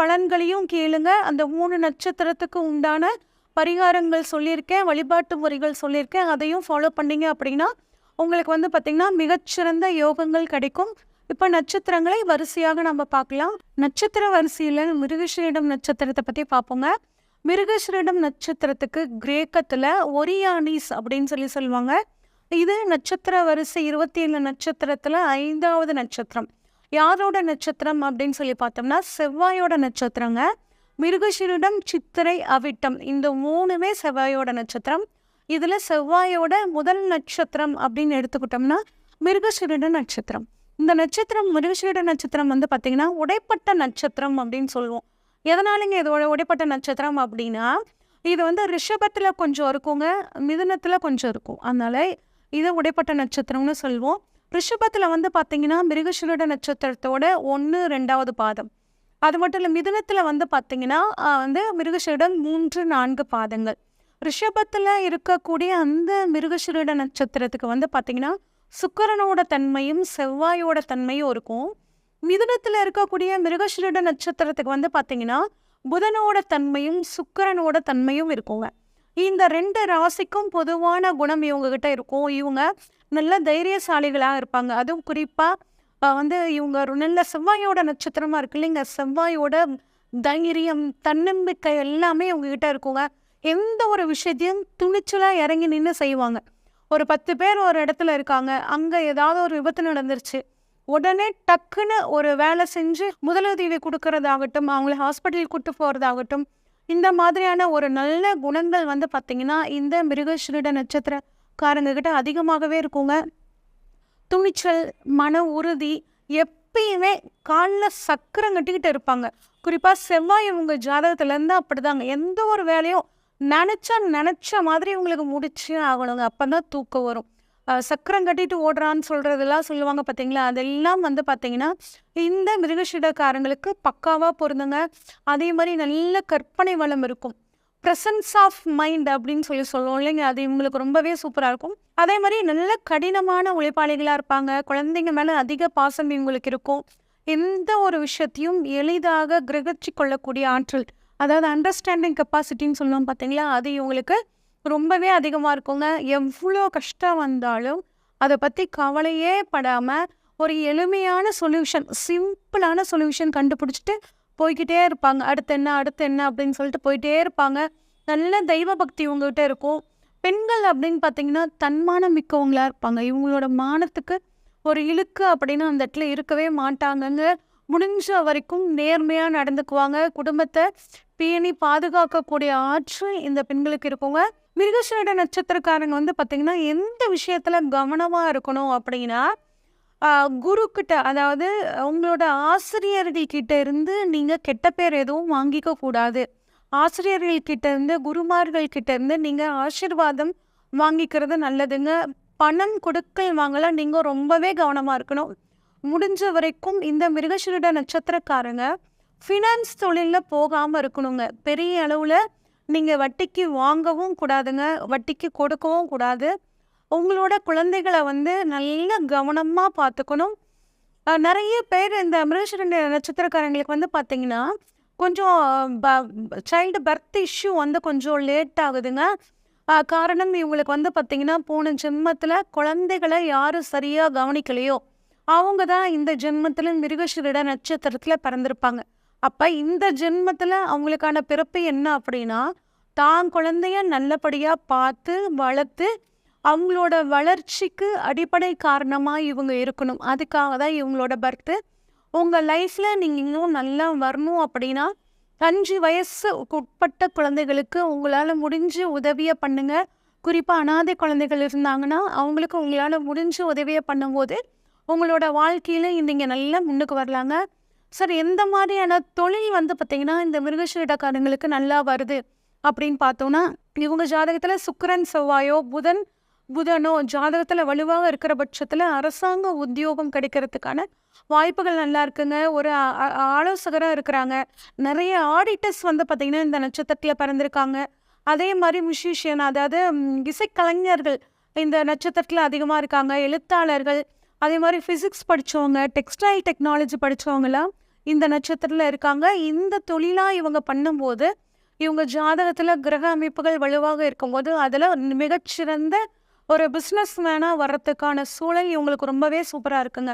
பலன்களையும் கேளுங்க. அந்த மூணு நட்சத்திரத்துக்கு உண்டான பரிகாரங்கள் சொல்லியிருக்கேன் வழிபாட்டு முறைகள் சொல்லியிருக்கேன். அதையும் ஃபாலோ பண்ணீங்க அப்படின்னா உங்களுக்கு வந்து பார்த்திங்கன்னா மிகச்சிறந்த யோகங்கள் கிடைக்கும். இப்போ நட்சத்திரங்களை வரிசையாக நம்ம பார்க்கலாம். நட்சத்திர வரிசையில் மிருகஸ்ரீடம் நட்சத்திரத்தை பற்றி பார்ப்போங்க. மிருகஸ்ரீடம் நட்சத்திரத்துக்கு கிரேக்கத்தில் ஒரியானிஸ் அப்படின்னு சொல்லி சொல்லுவாங்க. இது நட்சத்திர வரிசை இருபத்தி ஏழு நட்சத்திரத்தில் ஐந்தாவது நட்சத்திரம். யாரோட நட்சத்திரம் அப்படின்னு சொல்லி பார்த்தோம்னா செவ்வாயோட நட்சத்திரங்க. மிருகஷிரிடம் சித்திரை அவிட்டம். இந்த மூணுமே செவ்வாயோட நட்சத்திரம். இதில் செவ்வாயோட முதல் நட்சத்திரம் அப்படின்னு எடுத்துக்கிட்டோம்னா மிருகஷிரிட நட்சத்திரம். இந்த நட்சத்திரம் மிருகஷிரிட நட்சத்திரம் வந்து பார்த்திங்கன்னா உடைப்பட்ட நட்சத்திரம் அப்படின்னு சொல்லுவோம். எதனாலங்க இதோட உடைப்பட்ட நட்சத்திரம் அப்படின்னா இது வந்து ரிஷபத்தில் கொஞ்சம் இருக்குங்க மிதுனத்தில் கொஞ்சம் இருக்கும். அதனால் இதை உடைப்பட்ட நட்சத்திரம்னு சொல்லுவோம். ரிஷபத்தில் வந்து பார்த்தீங்கன்னா மிருகஷிரிட நட்சத்திரத்தோட ஒன்று ரெண்டாவது பாதம். அது மட்டும் இல்லை மிதுனத்தில் வந்து பார்த்தீங்கன்னா வந்து மிருகஷிரிடம் மூன்று நான்கு பாதங்கள். ரிஷபத்தில் இருக்கக்கூடிய அந்த மிருகஷிரிட நட்சத்திரத்துக்கு வந்து பார்த்தீங்கன்னா சுக்கரனோட தன்மையும் செவ்வாயோட தன்மையும் இருக்கும். மிதுனத்தில் இருக்கக்கூடிய மிருகஷிரிட நட்சத்திரத்துக்கு வந்து பார்த்தீங்கன்னா புதனோட தன்மையும் சுக்கரனோட தன்மையும் இருக்குங்க. இந்த ரெண்டு ராசிக்கும் பொதுவான குணம் இவங்ககிட்ட இருக்கும். இவங்க நல்ல தைரியசாலிகளாக இருப்பாங்க. அதுவும் குறிப்பாக வந்து இவங்க ஒரு நல்ல செவ்வாயோட நட்சத்திரமாக இருக்கு இல்லைங்க. செவ்வாயோட தைரியம் தன்னம்பிக்கை எல்லாமே இவங்ககிட்ட இருக்குங்க. எந்த ஒரு விஷயத்தையும் துணிச்சலாக இறங்கி நின்று செய்வாங்க. ஒரு பத்து பேர் ஒரு இடத்துல இருக்காங்க. அங்கே ஏதாவது ஒரு விபத்து நடந்துருச்சு. உடனே டக்குன்னு ஒரு வேலை செஞ்சு முதலுதவி கொடுக்கறதாகட்டும் அவங்கள ஹாஸ்பிட்டலுக்கு கூட்டு போகிறதாகட்டும் இந்த மாதிரியான ஒரு நல்ல குணங்கள் வந்து பார்த்திங்கன்னா இந்த மிருகஸ்ரீட நட்சத்திரம் கிட்ட அதிகமாகவே இருக்குங்க. துணிச்சல் மன உறுதி எப்பயுமே காலில் சக்கரம் கட்டிக்கிட்டு இருப்பாங்க. குறிப்பாக செவ்வாய் இவங்க ஜாதகத்துலேருந்து அப்படிதாங்க. எந்த ஒரு வேலையும் நினச்சா நினச்ச மாதிரி இவங்களுக்கு முடிச்சே ஆகணுங்க. அப்போ தான் தூக்கம் வரும். சக்கரம் கட்டிட்டு ஓடுறான்னு சொல்கிறதெல்லாம் சொல்லுவாங்க பார்த்தீங்களா அதெல்லாம் வந்து பார்த்தீங்கன்னா இந்த மிருகஷிடக்காரங்களுக்கு பக்காவாக பொருந்துங்க. அதே மாதிரி நல்ல கற்பனை வளம் இருக்கும். ப்ரெசன்ஸ் ஆஃப் மைண்ட் அப்படின்னு சொல்லி சொல்லுவோம் இல்லைங்க. அது இவங்களுக்கு ரொம்பவே சூப்பராக இருக்கும். அதே மாதிரி நல்ல கடினமான உழைப்பாளிகளாக இருப்பாங்க. குழந்தைங்க மேலே அதிக பாசம் இவங்களுக்கு இருக்கும். எந்த ஒரு விஷயத்தையும் எளிதாக கிரகிச்சு கொள்ளக்கூடிய ஆற்றல் அதாவது அண்டர்ஸ்டாண்டிங் கெப்பாசிட்டின்னு சொல்லுவோம் பார்த்தீங்களா அது இவங்களுக்கு ரொம்பவே அதிகமாக இருக்குங்க. எவ்வளோ கஷ்டம் வந்தாலும் அதை பற்றி கவலையே படாமல் ஒரு எளிமையான சொல்யூஷன் சிம்பிளான சொல்யூஷன் கண்டுபிடிச்சிட்டு போய்கிட்டே இருப்பாங்க. அடுத்து என்ன அடுத்து என்ன அப்படின்னு சொல்லிட்டு போயிட்டே இருப்பாங்க. நல்ல தெய்வ பக்தி இவங்ககிட்ட இருக்கும். பெண்கள் அப்படின்னு பார்த்தீங்கன்னா தன்மானம் மிக்கவங்களாக இருப்பாங்க. இவங்களோட மானத்துக்கு ஒரு இழுக்கு அப்படின்னு அந்த இடத்துல இருக்கவே மாட்டாங்கங்க. முடிஞ்ச வரைக்கும் நேர்மையாக நடந்துக்குவாங்க. குடும்பத்தை பேணி பாதுகாக்கக்கூடிய ஆற்றல் இந்த பெண்களுக்கு இருக்குங்க. மிருகசீட நட்சத்திரக்காரங்க வந்து பார்த்திங்கன்னா எந்த விஷயத்தில் கவனமாக இருக்கணும் அப்படின்னா குருக்கிட்ட அதாவது உங்களோட ஆசிரியர்கள் கிட்ட இருந்து நீங்கள் கெட்ட பேர் எதுவும் வாங்கிக்க கூடாது. ஆசிரியர்கள் கிட்ட இருந்து குருமார்கள் கிட்ட இருந்து நீங்கள் ஆசீர்வாதம் வாங்கிக்கிறது நல்லதுங்க. பணம் கொடுக்கல் வாங்கல நீங்கள் ரொம்பவே கவனமாக இருக்கணும். முடிஞ்ச வரைக்கும் இந்த மிருகசீரிட நட்சத்திரக்காரங்க ஃபினான்ஸ் தொழிலில் போகாமல் இருக்கணுங்க. பெரிய அளவில் நீங்கள் வட்டிக்கு வாங்கவும் கூடாதுங்க. வட்டிக்கு கொடுக்கவும் கூடாது. உங்களோட குழந்தைகளை வந்து நல்ல கவனமாக பார்த்துக்கணும். நிறைய பேர் இந்த மிருகசீரிட நட்சத்திரக்காரங்களுக்கு வந்து பார்த்தீங்கன்னா கொஞ்சம் ப சைல்டு பர்த் இஷ்யூ வந்து கொஞ்சம் லேட் ஆகுதுங்க. காரணம் இவங்களுக்கு வந்து பார்த்திங்கன்னா போன ஜென்மத்தில் குழந்தைகளை யாரும் சரியாக கவனிக்கலையோ அவங்க தான் இந்த ஜென்மத்தில் மிருகசீரிட நட்சத்திரத்தில் பிறந்திருப்பாங்க. அப்போ இந்த ஜென்மத்தில் அவங்களுக்கான பிறப்பு என்ன அப்படின்னா தான் குழந்தைய நல்லபடியாக பார்த்து வளர்த்து அவங்களோட வளர்ச்சிக்கு அடிப்படை காரணமாக இவங்க இருக்கணும். அதுக்காக தான் இவங்களோட பர்த்து உங்கள் லைஃப்பில் நீங்கள் இன்னும் நல்லா வரணும் அப்படின்னா அஞ்சு வயசுக்கு உட்பட்ட குழந்தைகளுக்கு உங்களால் முடிஞ்ச உதவியை பண்ணுங்கள் குறிப்பாக அனாதை குழந்தைகள் இருந்தாங்கன்னா அவங்களுக்கு உங்களால் முடிஞ்ச உதவியை பண்ணும்போது உங்களோட வாழ்க்கையில் நீங்கள் நல்லா முன்னுக்கு வரலாங்க. சார் எந்த மாதிரியான தொழில் வந்து பார்த்திங்கன்னா இந்த மிருகசீடக்காரங்களுக்கு நல்லா வருது அப்படின்னு பார்த்தோன்னா இவங்க ஜாதகத்தில் சுக்கரன் செவ்வாயோ புதன் புதனோ ஜாதகத்தில் வலுவாக இருக்கிற பட்சத்தில் அரசாங்க உத்தியோகம் கிடைக்கிறதுக்கான வாய்ப்புகள் நல்லா இருக்குங்க. ஒரு ஆலோசகராக இருக்கிறாங்க. நிறைய ஆடிட்டர்ஸ் வந்து பார்த்திங்கன்னா இந்த நட்சத்திரத்தில் பிறந்திருக்காங்க. அதே மாதிரி மியூசிஷியன் அதாவது இசைக்கலைஞர்கள் இந்த நட்சத்திரத்தில் அதிகமாக இருக்காங்க. எழுத்தாளர்கள் அதே மாதிரி ஃபிசிக்ஸ் படித்தவங்க டெக்ஸ்டைல் டெக்னாலஜி படித்தவங்களாம் இந்த நட்சத்திரத்தில் இருக்காங்க. இந்த தொழிலாக இவங்க பண்ணும்போது இவங்க ஜாதகத்தில் கிரக அமைப்புகள் வலுவாக இருக்கும்போது அதில் மிகச்சிறந்த ஒரு பிஸ்னஸ் மேனாக வர்றதுக்கான சூழல் இவங்களுக்கு ரொம்பவே சூப்பராக இருக்குங்க.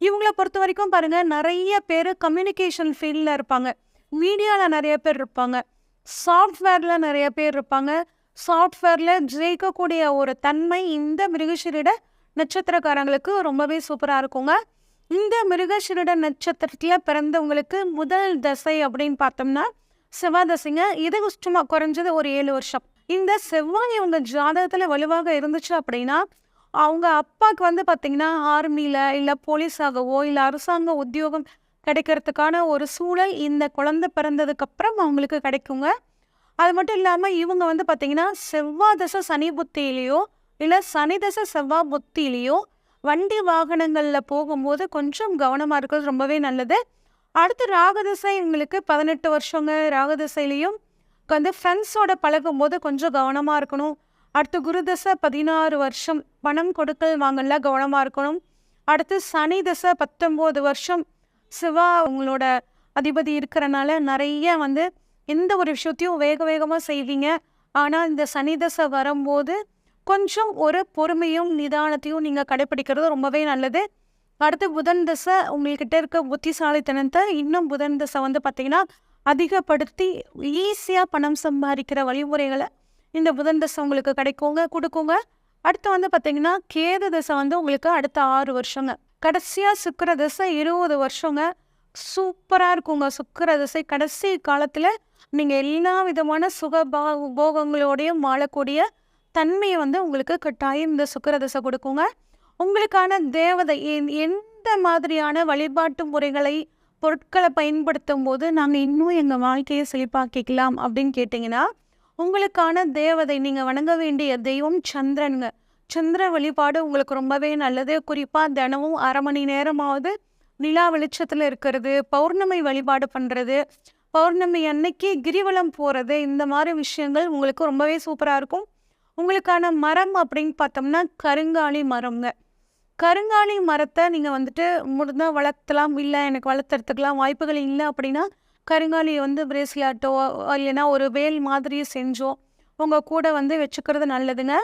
இவங்கள பொறுத்த வரைக்கும் பாருங்கள் நிறைய பேர் கம்யூனிகேஷன் ஃபீல்டில் இருப்பாங்க. மீடியாவில் நிறைய பேர் இருப்பாங்க. சாஃப்ட்வேரில் நிறைய பேர் இருப்பாங்க. சாஃப்ட்வேரில் ஜெயிக்கக்கூடிய ஒரு தன்மை இந்த மிருகஷீரிட நட்சத்திரக்காரங்களுக்கு ரொம்பவே சூப்பராக இருக்குங்க. இந்த மிருகஷீரிட நட்சத்திரத்தில் பிறந்தவங்களுக்கு முதல் தசை அப்படின்னு பார்த்தோம்னா செவ்வாய் தசைங்க. இது சும்மா குறைஞ்சது ஒரு ஏழு வருஷம். இந்த செவ்வாய் அவங்க ஜாதகத்தில் வலுவாக இருந்துச்சு அப்படின்னா அவங்க அப்பாவுக்கு வந்து பார்த்திங்கன்னா ஆர்மியில் இல்லை போலீஸாகவோ இல்லை அரசாங்க உத்தியோகம் கிடைக்கிறதுக்கான ஒரு சூழல் இந்த குழந்தை பிறந்ததுக்கப்புறம் அவங்களுக்கு கிடைக்குங்க. அது மட்டும் இல்லாமல் இவங்க வந்து பார்த்திங்கன்னா செவ்வாய் தசை சனி புத்தியிலையோ இல்லை சனி தசை செவ்வாய் புத்தியிலையோ வண்டி வாகனங்களில் போகும்போது கொஞ்சம் கவனமாக இருக்கிறது ரொம்பவே நல்லது. அடுத்து ராகதிசை இவங்களுக்கு பதினெட்டு வருஷங்க. ராகதிசையிலையும் வந்து ஃப்ரெண்ட்ஸோட பழகும்போது கொஞ்சம் கவனமாக இருக்கணும். அடுத்து குருதசை பதினாறு வருஷம் பணம் கொடுக்கல் வாங்கல கவனமாக இருக்கணும். அடுத்து சனி தசை பத்தொம்போது வருஷம் சிவா உங்களோட அதிபதி இருக்கிறனால நிறைய வந்து எந்த ஒரு விஷயத்தையும் வேக வேகமாக செய்வீங்க. ஆனால் இந்த சனி தசை வரும்போது கொஞ்சம் ஒரு பொறுமையும் நிதானத்தையும் நீங்கள் கடைப்பிடிக்கிறது ரொம்பவே நல்லது. அடுத்து புதன் தசை உங்கள்கிட்ட இருக்க புத்திசாலித்தனத்தை இன்னும் புதன் தசை வந்து பார்த்திங்கன்னா அதிகப்படுத்தி ஈஸியாக பணம் சம்பாதிக்கிற வழிமுறைகளை இந்த புதன் தசை உங்களுக்கு கிடைக்குங்க கொடுக்குங்க. அடுத்து வந்து பார்த்தீங்கன்னா கேது தசை வந்து உங்களுக்கு அடுத்த ஆறு வருஷங்க. கடைசியாக சுக்கர தசை இருபது வருஷங்க. சூப்பராக இருக்குங்க சுக்கர தசை. கடைசி காலத்தில் நீங்கள் எல்லா விதமான சுக போகங்களோடையும் வாழக்கூடிய தன்மையை வந்து உங்களுக்கு கட்டாயம் இந்த சுக்கர தசை கொடுக்குங்க. உங்களுக்கான தேவதை எந்த மாதிரியான வழிபாட்டு முறைகளை பொருட்களை பயன்படுத்தும் போது நாங்கள் இன்னும் எங்கள் வாழ்க்கையை செழிப்பாக்கிக்கலாம் அப்படின்னு கேட்டிங்கன்னா உங்களுக்கான தேவதை நீங்கள் வணங்க வேண்டிய தெய்வம் சந்திரனுங்க. சந்திர வழிபாடு உங்களுக்கு ரொம்பவே நல்லது. குறிப்பாக தினமும் அரை மணி நேரமாவது நிலா வெளிச்சத்தில் இருக்கிறது பௌர்ணமி வழிபாடு பண்ணுறது பௌர்ணமி அன்னைக்கு கிரிவலம் போகிறது இந்த மாதிரி விஷயங்கள் உங்களுக்கு ரொம்பவே சூப்பராக இருக்கும். உங்களுக்கான மரம் அப்படின்னு பார்த்தோம்னா கருங்காலி மரம்ங்க. கருங்காலி மரத்தை நீங்கள் வந்துட்டு முடிந்தால் வளர்த்தலாம் இல்லை எனக்கு வளர்த்துறதுக்கெலாம் வாய்ப்புகள் இல்லை அப்படின்னா கருங்காலியை வந்து பிரேஸ்லாட்டோ இல்லைன்னா ஒரு வேல் மாதிரி செஞ்சோ உங்கள் கூட வந்து வச்சுக்கிறது நல்லதுங்க.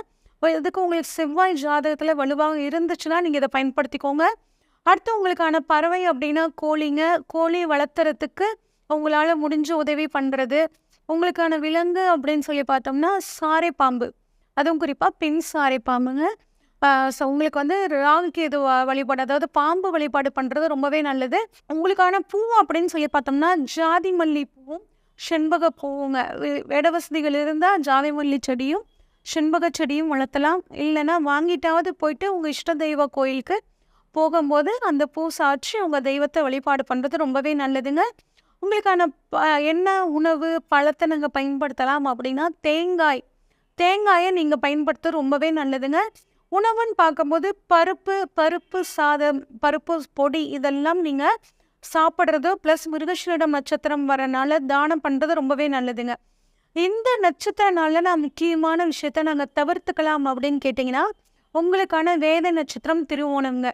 இதுக்கு உங்களுக்கு செவ்வாய் ஜாதகத்தில் வலுவாக இருந்துச்சுன்னா நீங்கள் இதை பயன்படுத்திக்கோங்க. அடுத்து உங்களுக்கான பறவை அப்படின்னா கோழிங்க. கோழி வளர்த்துறதுக்கு உங்களால் முடிஞ்ச உதவி பண்ணுறது உங்களுக்கான விலங்கு அப்படின்னு சொல்லி பார்த்தோம்னா சாரை பாம்பு அதுவும் குறிப்பாக பெண் சாரை பாம்புங்க ஸோ உங்களுக்கு வந்து ராகுக்கு இது வழிபாடு அதாவது பாம்பு வழிபாடு பண்ணுறது ரொம்பவே நல்லது. உங்களுக்கான பூ அப்படின்னு சொல்லி பார்த்தோம்னா ஜாதி மல்லி பூவும் செண்பக பூவுங்க. இட வசதிகள் இருந்தால் ஜாதி மல்லி செடியும் செண்பக செடியும் வளர்த்தலாம். இல்லைன்னா வாங்கிட்டாவது போயிட்டு உங்கள் இஷ்ட தெய்வ கோயிலுக்கு போகும்போது அந்த பூ சாட்சி உங்கள் தெய்வத்தை வழிபாடு பண்ணுறது ரொம்பவே நல்லதுங்க. உங்களுக்கான ப என்ன உணவு பழத்தை நாங்கள் பயன்படுத்தலாம் அப்படின்னா தேங்காய். தேங்காயை நீங்கள் பயன்படுத்த ரொம்பவே நல்லதுங்க. உணவுன்னு பார்க்கும்போது பருப்பு பருப்பு சாதம் பருப்பு பொடி இதெல்லாம் நீங்கள் சாப்பிட்றது ப்ளஸ் மிருகஷீரிடம் நட்சத்திரம் வரனால தானம் பண்ணுறது ரொம்பவே நல்லதுங்க. இந்த நட்சத்திரனால நான் முக்கியமான விஷயத்த நாங்கள் தவிர்த்துக்கலாம் அப்படின்னு கேட்டிங்கன்னா உங்களுக்கான வேத நட்சத்திரம் திருவோணம்ங்க.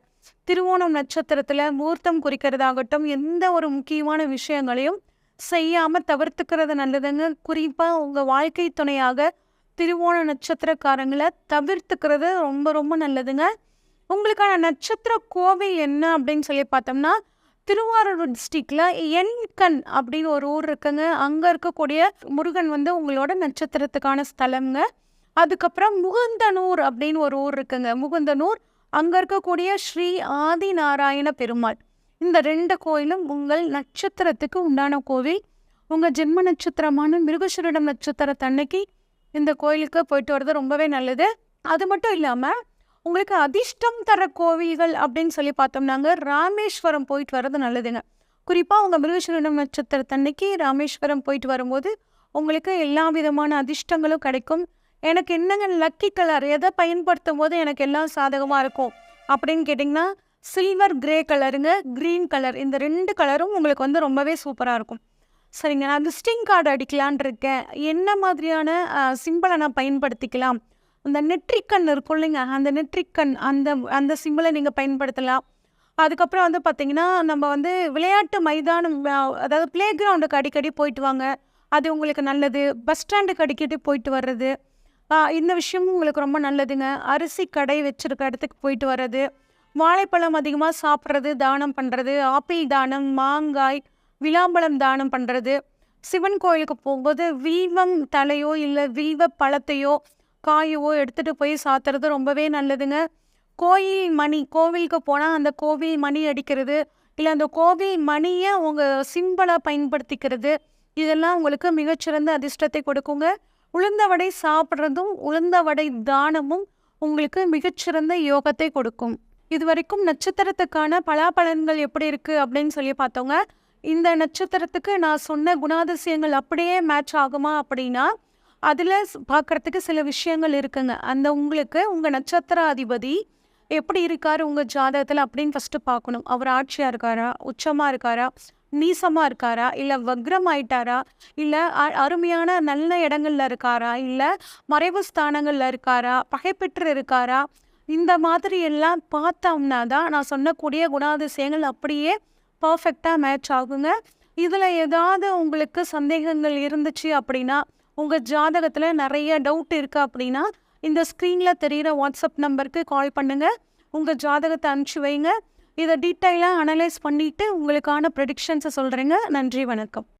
திருவோணம் நட்சத்திரத்தில் முகூர்த்தம் குறிக்கிறதாகட்டும் எந்த ஒரு முக்கியமான விஷயங்களையும் செய்யாமல் தவிர்த்துக்கிறது நல்லதுங்க. குறிப்பாக உங்கள் வாழ்க்கை துணையாக திருவோண நட்சத்திரக்காரங்களை தவிர்த்துக்கிறது ரொம்ப ரொம்ப நல்லதுங்க. உங்களுக்கான நட்சத்திர கோவில் என்ன அப்படின்னு சொல்லி பார்த்தோம்னா திருவாரூர் டிஸ்ட்ரிக்டில் எண்கண் அப்படின்னு ஒரு ஊர் இருக்குங்க. அங்கே இருக்கக்கூடிய முருகன் வந்து உங்களோட நட்சத்திரத்துக்கான ஸ்தலம்ங்க. அதுக்கப்புறம் முகுந்தனூர் அப்படின்னு ஒரு ஊர் இருக்குங்க. முகுந்தனூர் அங்கே இருக்கக்கூடிய ஸ்ரீ ஆதி நாராயண பெருமாள். இந்த ரெண்டு கோயிலும் உங்கள் நட்சத்திரத்துக்கு உண்டான கோவில். உங்கள் ஜென்ம நட்சத்திரமான மிருகசுரிடம் நட்சத்திரத்தன்னைக்கு இந்த கோயிலுக்கு போயிட்டு வர்றது ரொம்பவே நல்லது. அது மட்டும் இல்லாமல் உங்களுக்கு அதிர்ஷ்டம் தர கோவில்கள் அப்படின்னு சொல்லி பார்த்தோம்னாங்க ராமேஸ்வரம் போயிட்டு வர்றது நல்லதுங்க. குறிப்பாக உங்கள் மிருகசுரிடம் நட்சத்திரத்தன்னைக்கு ராமேஸ்வரம் போயிட்டு வரும்போது உங்களுக்கு எல்லா விதமான அதிர்ஷ்டங்களும் கிடைக்கும். எனக்கு என்னங்க லக்கி கலர் எதை பயன்படுத்தும் போது எனக்கு எல்லாம் சாதகமாக இருக்கும்? அப்படின்னு கேட்டிங்கன்னா சில்வர் கிரே கலருங்க க்ரீன் கலர் இந்த ரெண்டு கலரும் உங்களுக்கு வந்து ரொம்பவே சூப்பராக இருக்கும். சரிங்க. நான் விசிட்டிங் கார்டு அடிக்கலான் இருக்கேன். என்ன மாதிரியான சிம்பிளை நான் பயன்படுத்திக்கலாம்? அந்த நெட்ரிக்கன் இருக்கும் இல்லைங்க. அந்த நெட்ரிக்கன் அந்த அந்த சிம்பிளை நீங்கள் பயன்படுத்தலாம். அதுக்கப்புறம் வந்து பார்த்திங்கன்னா நம்ம வந்து விளையாட்டு மைதானம் அதாவது ப்ளே கிரவுண்டுக்கு அடிக்கடி போயிட்டு வாங்க. அது உங்களுக்கு நல்லது. பஸ் ஸ்டாண்டுக்கு அடிக்கடி போயிட்டு வர்றது. இந்த விஷயமும் உங்களுக்கு ரொம்ப நல்லதுங்க. அரிசி கடை வச்சுருக்க இடத்துக்கு போயிட்டு வர்றது. வாழைப்பழம் அதிகமாக சாப்பிட்றது தானம் பண்ணுறது ஆப்பிள் தானம் மாங்காய் விளாம்பழம் தானம் பண்ணுறது சிவன் கோயிலுக்கு போகும்போது வில்வம் தலையோ இல்லை வீவ பழத்தையோ காயவோ எடுத்துகிட்டு போய் சாத்துறது ரொம்பவே நல்லதுங்க. கோயில் மணி கோவிலுக்கு போனால் அந்த கோவில் மணி அடிக்கிறது இல்லை அந்த கோவில் மணியை உங்கள் சிம்பிளாக பயன்படுத்திக்கிறது இதெல்லாம் உங்களுக்கு மிகச்சிறந்த அதிர்ஷ்டத்தை கொடுக்குங்க. உளுந்த வடை சாப்பிட்றதும் உளுந்த வடை தானமும் உங்களுக்கு மிகச்சிறந்த யோகத்தை கொடுக்கும். இது வரைக்கும் நட்சத்திரத்துக்கான பலாபலன்கள் எப்படி இருக்குது அப்படின்னு சொல்லி பார்த்தோங்க. இந்த நட்சத்திரத்துக்கு நான் சொன்ன குணாதிசயங்கள் அப்படியே மேட்ச் ஆகுமா அப்படின்னா அதில் பார்க்குறதுக்கு சில விஷயங்கள் இருக்குங்க. அந்த உங்களுக்கு உங்கள் நட்சத்திராதிபதி எப்படி இருக்கார் உங்கள் ஜாதகத்தில் அப்படின்னு ஃபஸ்ட்டு பார்க்கணும். அவர் ஆட்சியாக இருக்காரா? உச்சமாக இருக்காரா? நீசமாக இருக்காரா? இல்லை வக்ரம் ஆயிட்டாரா? இல்லை அ- அருமையான நல்ல இடங்களில் இருக்காரா? இல்லை மறைவு ஸ்தானங்களில் இருக்காரா? பகைப்பெற்று இருக்காரா? இந்த மாதிரி எல்லாம் பார்த்தோம்னா தான் நான் சொன்னக்கூடிய குணாதிசயங்கள் அப்படியே பர்ஃபெக்டாக மேட்ச் ஆகுங்க. இதில் ஏதாவது உங்களுக்கு சந்தேகங்கள் இருந்துச்சு அப்படின்னா உங்கள் ஜாதகத்தில் நிறைய டவுட் இருக்குது அப்படின்னா இந்த ஸ்க்ரீனில் தெரிகிற வாட்ஸ்அப் நம்பருக்கு கால் பண்ணுங்கள் உங்கள் ஜாதகத்தை அனுப்பிச்சி வைங்க. இதை டீட்டெயிலாக அனலைஸ் பண்ணிவிட்டு உங்களுக்கான ப்ரெடிக்ஷன்ஸை சொல்கிறேங்க நன்றி வணக்கம்.